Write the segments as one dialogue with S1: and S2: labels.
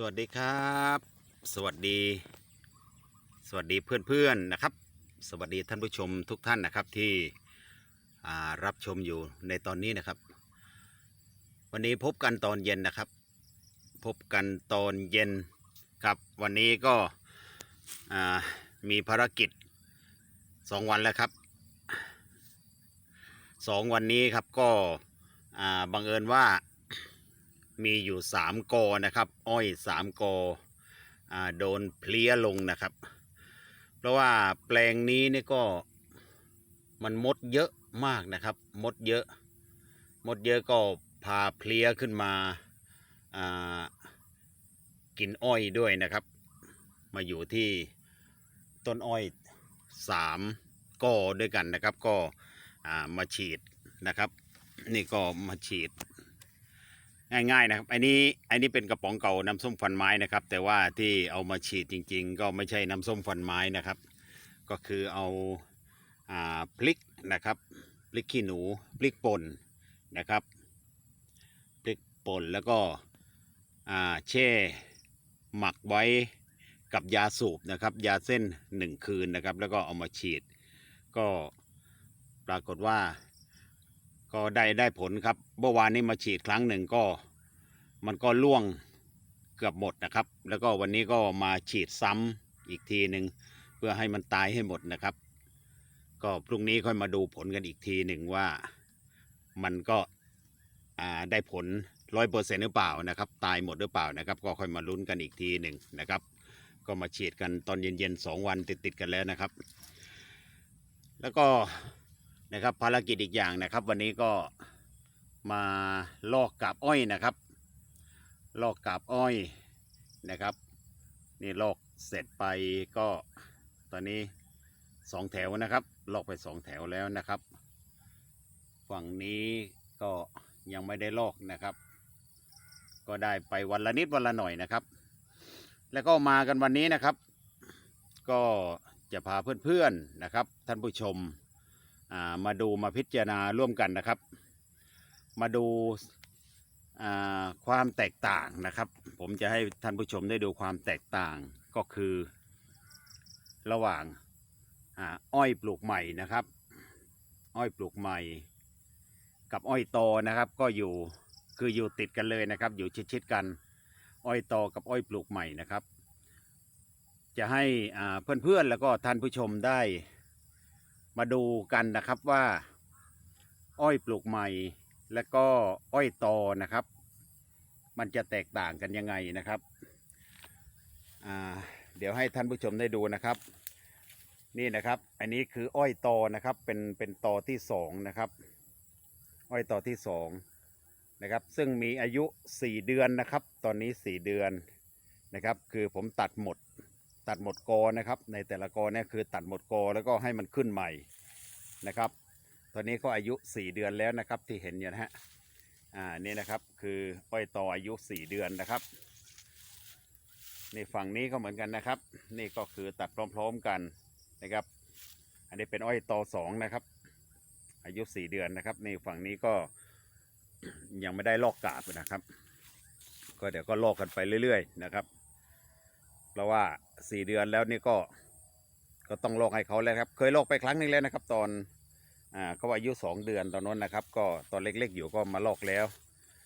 S1: สวัสดีครับ สวัสดี สวัสดีเพื่อนๆนะครับ สวัสดีท่านผู้ชมทุกท่านนะครับที่รับชมอยู่ในตอนนี้นะครับ วันนี้พบกันตอนเย็นนะครับ พบกันตอนเย็นครับวันนี้ก็มีภารกิจสองวันแล้วครับสองวันนี้ครับก็บังเอิญว่า มีอยู่สามกอนะครับ อ้อยสามกออโดนเพลี้ยลงนะครับ เพราะว่าแปลงนี้นี่ก็มันมดเยอะมากนะครับ มดเยอะ มดเยอะก็พาเพลี้ยขึ้นมาากินอ้อยด้วยนะครับ มาอยู่ที่ต้นอ้อยสามกอด้วยกันนะครับ ก็มาฉีดนะครับ นี่ก็มาฉีด ง่ายๆนะครับอันนี้อันนี้เป็นกระป๋องเก่าน้ำส้มฟันไม้นะครับ แต่ว่าที่เอามาฉีดจริง ๆ ก็ไม่ใช่น้ำส้มฟันไม้นะครับ ก็คือเอาอ่าพริกนะครับพริกขี้หนูพริกป่นนะครับพริกป่นแล้วก็อ่าแช่หมักไว้กับยาสูบนะครับ ยาเส้นหนึ่งคืนนะครับ แล้วก็เอามาฉีด ก็ปรากฏว่า ก็ได้ได้ผลครับเมื่อวานนี้มาฉีดครั้งหนึ่งก็ มันก็ล่วงเกือบหมดนะครับ แล้วก็วันนี้ก็มาฉีดซ้ำอีกทีหนึ่งเพื่อให้มันตายให้หมดนะครับ ก็พรุ่งนี้ค่อยมาดูผลกันอีกทีหนึ่งว่ามันก็ได้ผลร้อยเปอร์เซ็นต์หรือเปล่านะครับ ตายหมดหรือเปล่านะครับ ก็ค่อยมาลุ้นกันอีกทีหนึ่งนะครับ ก็มาฉีดกันตอนเย็นๆสองวันติดๆกันแล้วนะครับ แล้วก็ นะครับ ภารกิจอีกอย่างนะครับ วันนี้ก็มาลอกกาบอ้อยนะครับ ลอกกาบอ้อยนะครับ นี่ลอกเสร็จไปก็ตอนนี้สองแถวนะครับ ลอกไปสองแถวแล้วนะครับ ฝั่งนี้ก็ยังไม่ได้ลอกนะครับ ก็ได้ไปวันละนิดวันละหน่อยนะครับ แล้วก็มากันวันนี้นะครับ ก็จะพาเพื่อนๆนะครับ ท่านผู้ชม มาดูมาพิจารณาร่วมกันนะครับ มาดูความแตกต่างนะครับ ผมจะให้ท่านผู้ชมได้ดูความแตกต่างก็คือ ระหว่างอ้อยปลูกใหม่นะครับ อ้อยปลูกใหม่ กับอ้อยโตนะครับก็อยู่คืออยู่ติดกันเลยนะครับ อยู่ชิดๆกัน อ้อยโตกับอ้อยปลูกใหม่นะครับ จะให้เพื่อนๆแล้วก็ท่านผู้ชมได้ มาดูกันนะครับว่า อ้อยปลูกใหม่ และก็อ้อยโตนะครับ มันจะแตกต่างกันยังไงนะครับเดี๋ยวให้ท่านผู้ชมได้ดูนะครับ นี่นะครับ อันนี้คืออ้อยโตนะครับ เป็นเป็นตอที่สองนะครับ อ้อยตอที่สองนะครับ ซึ่งมีอายุสี่เดือนนะครับ ตอนนี้สี่เดือนนะครับ คือผมตัดหมด ตัดหมดกอนะครับ ในแต่ละกอเนี่ยคือตัดหมดกอแล้วก็ให้มันขึ้นใหม่นะครับ ตอนนี้ก็อายุ 4 เดือนแล้วนะครับที่เห็นอยู่นะฮะอ่านี่นะครับคืออ้อยต่ออายุ 4 เดือนนะครับนี่ฝั่งนี้ก็เหมือนกันนะครับ นี่ก็คือตัดพร้อมๆกันนะครับ อันนี้เป็นอ้อยตอสองนะครับ อายุ 4 เดือนนะครับนี่ฝั่งนี้ก็ยังไม่ได้ลอกกาบนะครับ ก็เดี๋ยวก็ลอกกันไปเรื่อย ๆ นะครับ เพราะว่าสี่เดือนแล้วนี่ก็ ก็ต้องลอกให้เขาแล้วครับ เคยลอกไปครั้งหนึงแล้วนะครับ ตอนอ่าเขาอายุสองเดือนตอนนั้นนะครับ ก็ตอนเล็กๆอยู่ก็มาลอกแล้ว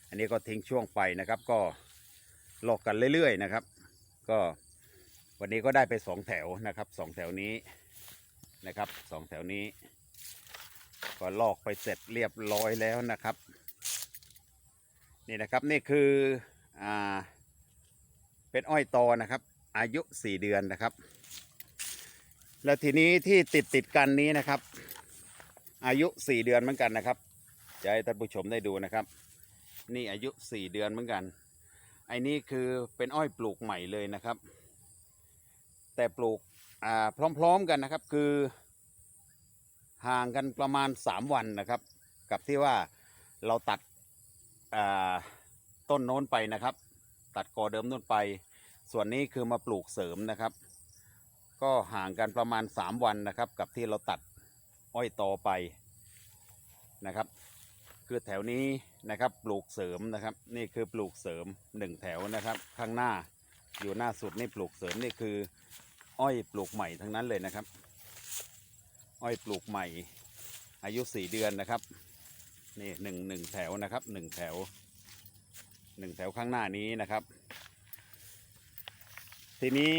S1: อันนี้ก็ทิ้งช่วงไปนะครับ ก็ลอกกันเรื่อยๆนะครับ ก็วันนี้ก็ได้ไปสองแถวนะครับสองแถวนี้นะครับสองแถวนี้ ก็ลอกไปเสร็จเรียบร้อยแล้วนะครับ นี่นะครับนี่คืออ่าเป็นอ้อยตอนะครับ อายุ 4 เดือนนะครับ แล้วทีนี้ที่ติดติดกันนี้นะครับ อายุ 4 เดือนเหมือนกันนะครับจะให้ท่านผู้ชมได้ดูนะครับ นี่อายุ 4 เดือนเหมือนกันไอ้นี่คือเป็นอ้อยปลูกใหม่เลยนะครับ แต่ปลูกอ่าพร้อมๆกันนะครับคือห่างกันประมาณ 3 วันนะครับ กับที่ว่าเราตัดอ่าต้นโน้นไปนะครับ ตัดกอเดิมโนู่นไป ส่วนนี้คือมาปลูกเสริมนะครับ ก็ห่างกันประมาณ 3 วันนะครับ กับที่เราตัดอ้อยตอไปนะครับ คือแถวนี้นะครับปลูกเสริมนะครับ นี่คือปลูกเสริมหนึ่งแถวนะครับ ข้างหน้าอยู่หน้าสุดนี่ปลูกเสริมนี่คือ อ้อยปลูกใหม่ทั้งนั้นเลยนะครับ อ้อยปลูกใหม่ อายุสี่เดือนนะครับนี่หนึ่งหนึ่งแถวนะครับหนึ่งแถวหนึ่งแถวข้างหน้านี้นะครับ ทีนี้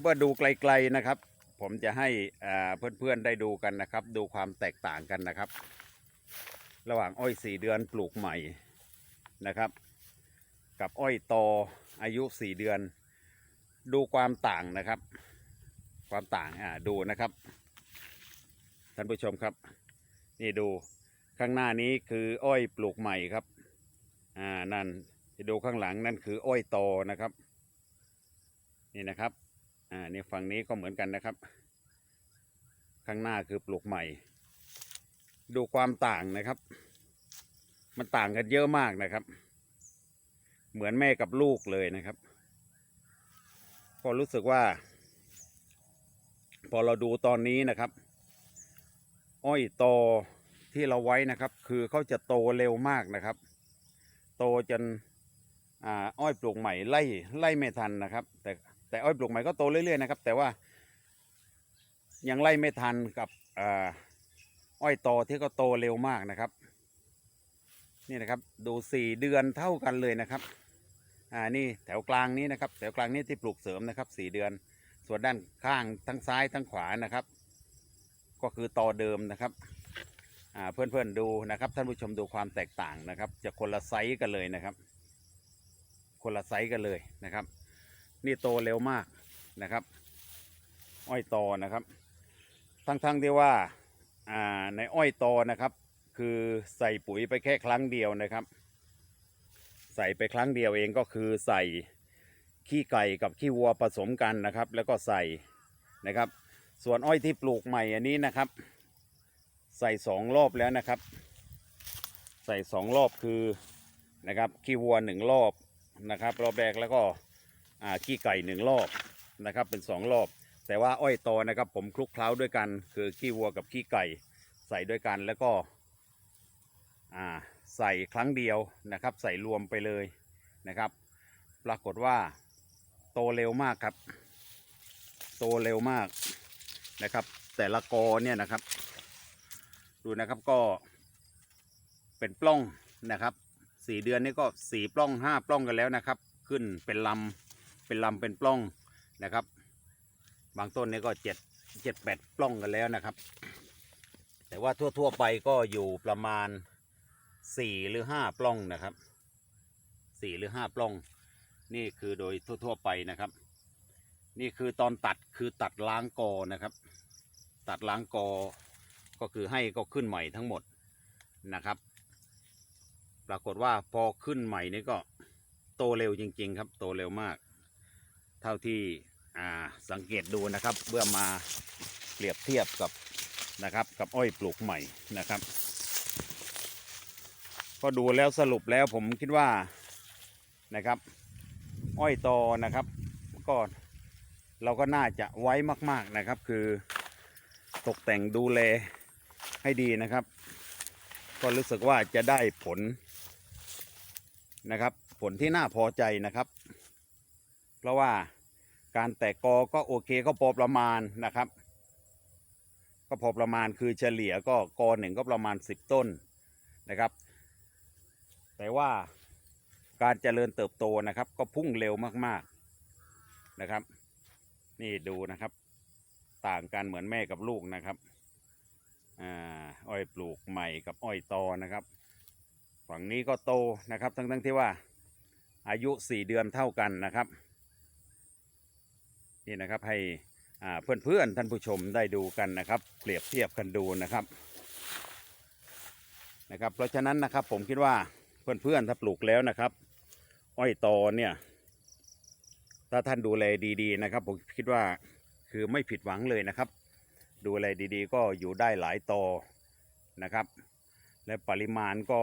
S1: เมื่อดูไกลๆนะครับ ผมจะให้เพื่อนๆได้ดูกันนะครับ ดูความแตกต่างกันนะครับ ระหว่างอ้อยสี่เดือนปลูกใหม่นะครับ กับอ้อยโตอายุสี่เดือน ดูความต่างนะครับ ความต่างอ่าดูนะครับ ท่านผู้ชมครับ นี่ดูข้างหน้านี้คืออ้อยปลูกใหม่ครับอ่านั่นจะดูข้างหลังนั่นคืออ้อยโตนะครับ นี่นะครับ อ่านี่ฝั่งนี้ก็เหมือนกันนะครับ ข้างหน้าคือปลูกใหม่ ดูความต่างนะครับ มันต่างกันเยอะมากนะครับ เหมือนแม่กับลูกเลยนะครับ ก็รู้สึกว่า พอเราดูตอนนี้นะครับ อ้อยโตที่เราไว้นะครับ คือเขาจะโตเร็วมากนะครับ โตจนอ่าอ้อยปลูกใหม่ไล่ไล่ไม่ทันนะครับ แต่ แต่อ้อยปลูกใหม่ก็โตเรื่อยๆนะครับ แต่ว่ายังไล่ไม่ทันกับอ้อยโตที่เขาโตเร็วมากนะครับ นี่นะครับดูสี่เดือนเท่ากันเลยนะครับอ่านี่แถวกลางนี้นะครับ แถวกลางนี้ที่ปลูกเสริมนะครับสี่เดือน ส่วนด้านข้างทั้งซ้ายทั้งขวานะครับ ก็คือตอเดิมนะครับอ่าเพื่อนๆดูนะครับ ท่านผู้ชมดูความแตกต่างนะครับ จะคนละไซส์กันเลยนะครับ คนละไซส์กันเลยนะครับ นี่โตเร็วมากนะครับ อ้อยตอนะครับ ทั้งๆที่ว่าอ่าในอ้อยตอนะครับ คือใส่ปุ๋ยไปแค่ครั้งเดียวนะครับ ใส่ไปครั้งเดียวเองก็คือใส่ขี้ไก่กับขี้วัวผสมกันนะครับ แล้วก็ใส่นะครับ ส่วนอ้อยที่ปลูกใหม่อันนี้นะครับ ใส่สองรอบแล้วนะครับ ใส่สองรอบคือนะครับขี้วัวหนึ่งรอบนะครับ รอบแรกแล้วก็ ขี้ไก่หนึ่งรอบนะครับเป็นสองรอบ แต่ว่าอ้อยโตนะครับผมคลุกเคล้าด้วยกัน คือขี้วัวกับขี้ไก่ใส่ด้วยกันแล้วก็ใส่ครั้งเดียวนะครับ ใส่รวมไปเลยนะครับ ปรากฏว่าโตเร็วมากครับ โตเร็วมากนะครับ แต่ละกอเนี่ยนะครับ ดูนะครับก็เป็นปล้องนะครับสี่เดือนนี่ก็สี่ปล้องห้าปล้องกันแล้วนะครับ ขึ้นเป็นลำ เป็นลำเป็นปล้องนะครับ บางต้นนี่ก็เจ็ดเจ็ดแปดปล้องกันแล้วนะครับ แต่ว่าทั่ว ๆ ไปก็อยู่ประมาณสี่หรือห้าปล้องนะครับสี่หรือห้าปล้อง นี่คือโดยทั่ว ๆ ไปนะครับ นี่คือตอนตัดคือตัดล้างกอนะครับ ตัดล้างกอก็คือให้ก็ขึ้นใหม่ทั้งหมดนะครับ ปรากฏว่าพอขึ้นใหม่นี่ก็โตเร็วจริง ๆ ครับ โตเร็วมาก ท่าที่สังเกตดูนะครับเมื่อมาเปรียบเทียบกับนะครับกับอ้อยปลูกใหม่นะครับ ก็ดูแล้วสรุปแล้วผมคิดว่านะครับ อ้อยโตนะครับ ก็เราก็น่าจะไว้มาก ๆนะครับ คือตกแต่งดูแลให้ดีนะครับ ก็รู้สึกว่าจะได้ผลนะครับ ผลที่น่าพอใจนะครับ เพราะว่า การแตกกอก็โอเคก็พอประมาณนะครับ ก็พอประมาณคือเฉลี่ยก็กอหนึ่งก็ประมาณ 10 ต้นนะครับ แต่ว่าการเจริญเติบโตนะครับ ก็พุ่งเร็วมากๆนะครับ นี่ดูนะครับ ต่างกันเหมือนแม่กับลูกนะครับอ้อยปลูกใหม่กับอ้อยตอนะครับ ฝั่งนี้ก็โตนะครับ ทั้งๆที่ว่าอายุสี่เดือนเท่ากันนะครับ นี่นะครับให้อ่าเพื่อนๆท่านผู้ชมได้ดูกันนะครับ เปรียบเทียบกันดูนะครับนะครับ เพราะฉะนั้นนะครับผมคิดว่าเพื่อนๆถ้าปลูกแล้วนะครับ อ้อยตอเนี่ย ถ้าท่านดูแลดีๆนะครับ ผมคิดว่าคือไม่ผิดหวังเลยนะครับ ดูแลดีๆ ก็อยู่ได้หลายตอนะครับ และปริมาณก็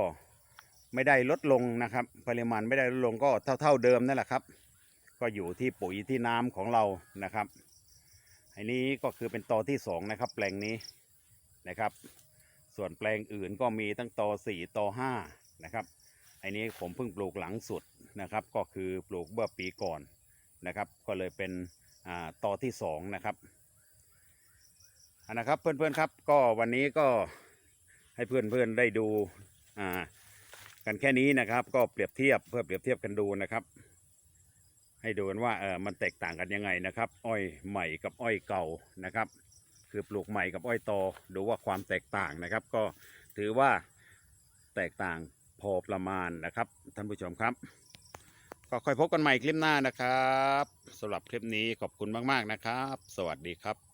S1: ไม่ได้ลดลงนะครับ ปริมาณไม่ได้ลดลงก็เท่า ๆเดิมนั่นแหละครับ ก็อยู่ที่ปุ๋ยที่น้ำของเรานะครับ อันนี้ก็คือเป็นตอที่สองนะครับ แปลงนี้นะครับ ส่วนแปลงอื่นก็มีตั้งตอสี่ตอห้านะครับอันนี้ผมเพิ่งปลูกหลังสุดนะครับ ก็คือปลูกเมื่อปีก่อนนะครับ ก็เลยเป็นอ่าต่อที่สองนะครับอันนะครับเพื่อนๆครับก็วันนี้ก็ให้เพื่อนๆได้ดูอ่ากันแค่นี้นะครับ ก็เปรียบเทียบเพื่อเปรียบเทียบกันดูนะครับ ให้ดูกันว่าเออมันแตกต่างกันยังไงนะครับ อ้อยใหม่กับอ้อยเก่านะครับ คือปลูกใหม่กับอ้อยโตดูว่าความแตกต่างนะครับ ก็ถือว่าแตกต่างพอประมาณนะครับ ท่านผู้ชมครับ ก็ค่อยพบกันใหม่คลิปหน้านะครับสำหรับคลิปนี้ขอบคุณมาก ๆนะครับ สวัสดีครับ